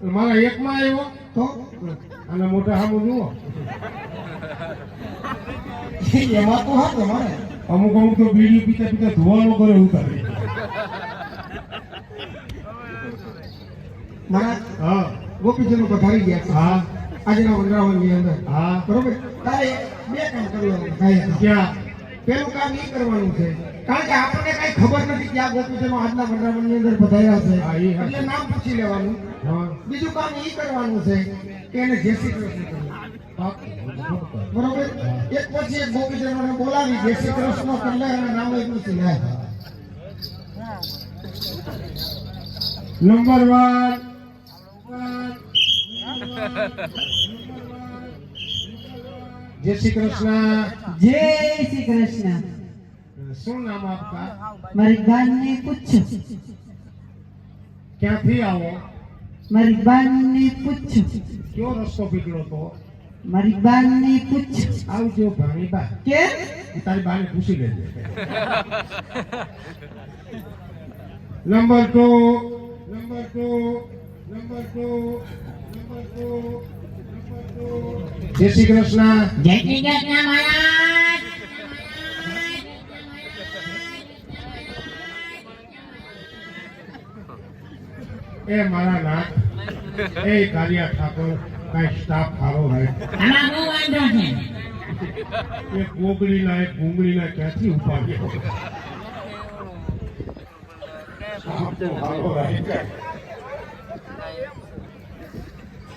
મારા એકમાં આવ્યો તો અને મોટા સામું જુઓ. એમાં તો હા તમારે. અમુક અમુક તો બીડી પીતા પીતા ધોવાનો કરે ઉતારે. મારા હા. ગોપીચંદ પધારી ગયા હા. આજના વનરાવનની અંદર. હા. બરોબર? તારે બે કામ કરવાનું થાય ક્યાં? પેલું કામ એ કરવાનું છે કારણ કે આપણને કઈ ખબર નથી કે આ ગોપીચંદ આજના વનરાવનની અંદર બધાયા છે. એટલે નામ પૂછી લેવાનું. બીજું કામ એ કરવાનું છે કે એને જય શ્રી કૃષ્ણ બરોબર? એક પછી એક ગોપીચંદોને બોલાવી જય શ્રી કૃષ્ણ કરી લે અને નામ એ પૂછી લે નંબર વન. જય શ્રી કૃષ્ણ. જય શ્રી કૃષ્ણ. શું નામ આપકા? મારી બાનને પૂછો. ક્યાંથી આવો? મારી બાનને પૂછો. કયો રસ્તો પીકળો તો મારી બાનને પૂછો. આવજો ભાણી બા કેમ તારી બાને પૂછી લેજે. Number two number two number 2 number 2 જય શ્રી કૃષ્ણ. જય શ્રી કૃષ્ણ મહારાજ. એ મારા નાથ એ કાલિયા ઠાકોર કઈ સ્ટાફ સારો હોય એ એક ગોગડીના ભૂંગળીના ક્યાંથી ઉપાડ્યો?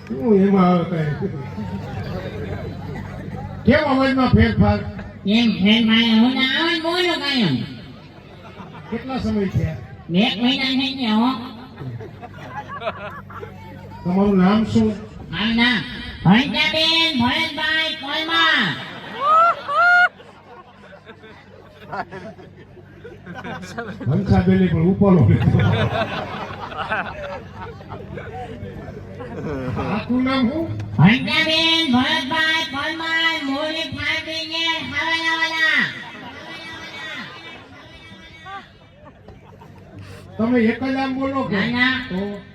શું એમાં આવે કઈ કેમ અવાજમાં ફેરફાર? એમ ફેર મારે હું તો આવો બોલો કાયમ કેટલા સમય થયા? બે મહિના થઈ ગયા હો તમારું નામ શું? મારું નામ ભણિતાબેન ભરતભાઈ કોલમા હંસાબેને પણ ઉપાડો આખું નામ શું? ભણિતાબેન ભરતભાઈ કોલમા મોરી ફાટીને ખાવાના તમે એક જ આમ બોલો કે? ના ના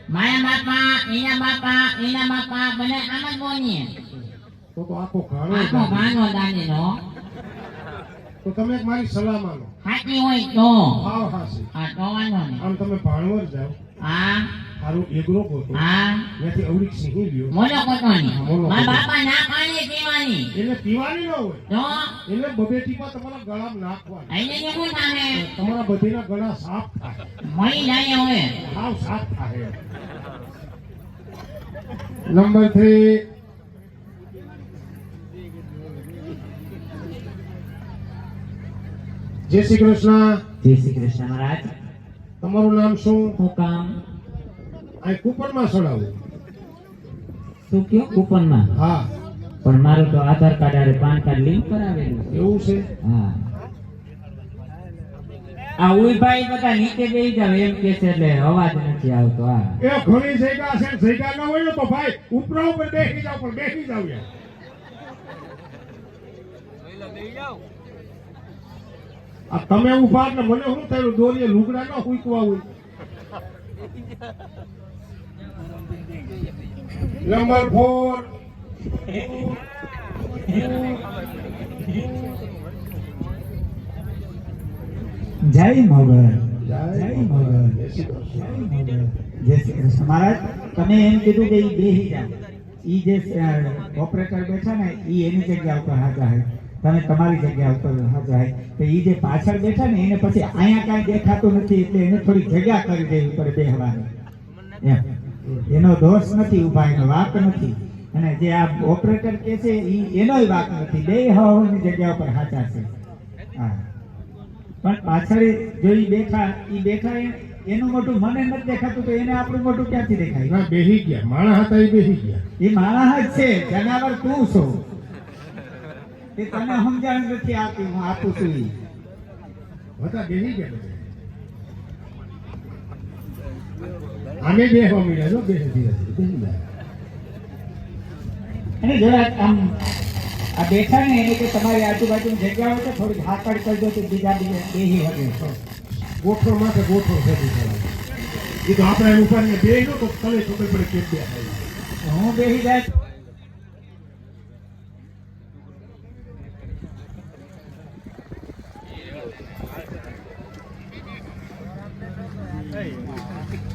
મારા બાપા એના બાપા એના બાપા બને આમ જ બોલીએ. તો તો આખો ઘાણો આખો જ ભાનો દાદીનો તો તમે મારી સલાહ માનો. હાથી હોય તો. હા હા તો વાંધો નહીં. આમ તમે ભાણવર જાઓ. હા. સારું એગરો ગોતો હા. ત્યાંથી અવળીક સિંહી લ્યો મોલો કોટવાની મારા બાપા ના પાણી પીવાની. એને પીવાની ન હોય. તો? એને બબે ટીપા તમારા ગળામાં નાખવાની. અહીંયા શું થાશે તમારા બધીના ગળા સાફ થાય. મળી જાય હવે. સાવ સાફ થાય નંબર થ્રી. જય શ્રી કૃષ્ણ. જય શ્રી કૃષ્ણ મહારાજ. તમારું નામ શું? હું કામ આ કૂપનમાં સડાવું શું કયો કૂપનમાં? હા. પણ મારું તો આધાર કાર્ડ અને પાન કાર્ડ લિંક કરાવેલું એવું છે? હા. આ ઉઈભાઈ બધા નીચે બેસી જાવ એમ કે છે એટલે અવાજ નથી આવતો આ એ ઘણી જગ્યા છે જગ્યા ન હોય તો ભાઈ ઉપરા ઉપર બેસી જાવ પણ બેસી જાવ યાર. આ તમે ઊભા એટલે મને શું થયું? દોરીએ લુગડા ન હુકવા હોય. નંબર ફોર જય મગર જય મગર. જય શ્રી કૃષ્ણ. મહારાજ તમે એમ કીધું કે એ બેહી જાય ઈ જે ઓપરેટર બેઠા ને એ એની જગ્યા ઉપર હાજર હે તમે તમારી જગ્યા ઉપર હાજર હે તો એ જે પાછળ બેઠા ને એને પછી અહીંયા કાંઈ દેખાતું નથી એટલે એને થોડી જગ્યા કરી દેવી પડે બેહવાની. એમ. એનો દોષ નથી ઊભા એનો વાક નથી. અને જે આ ઓપરેટર કે છે એ એનોય વાક નથી. બે હવાની જગ્યા ઉપર હાચા છે. હા. પણ પાછળ જો બેઠા ઈ બેઠા એનું મોટું મને નથી દેખાતું તો એને આપણું મોટું ક્યાંથી દેખાય? ના બેહી ગયા. માણસ હતા એ બેહી ગયા. એ માણસ જ છે. જનાવર તું છો. એ તને સમજણ નથી આવતી હું આપું છું એ બધા બેહી ગયા આમે બેહવા મળ્યા જો બેહે ધીરે બેહી જાય અને જરાક આમ આ બેઠા ને એની કે તમારી આજુબાજુ જગ્યા હોય તો થોડીક હાકડ કરજો તો બીજા બીજા બેહી હગે ગોઠો માટે ગોઠો છે એ તો આપણે ઉપર ને બેહી તો તને ખબર પડે કેમ બે હું બેહી જાય Hey.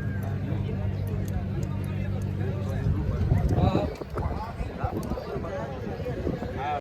Bye.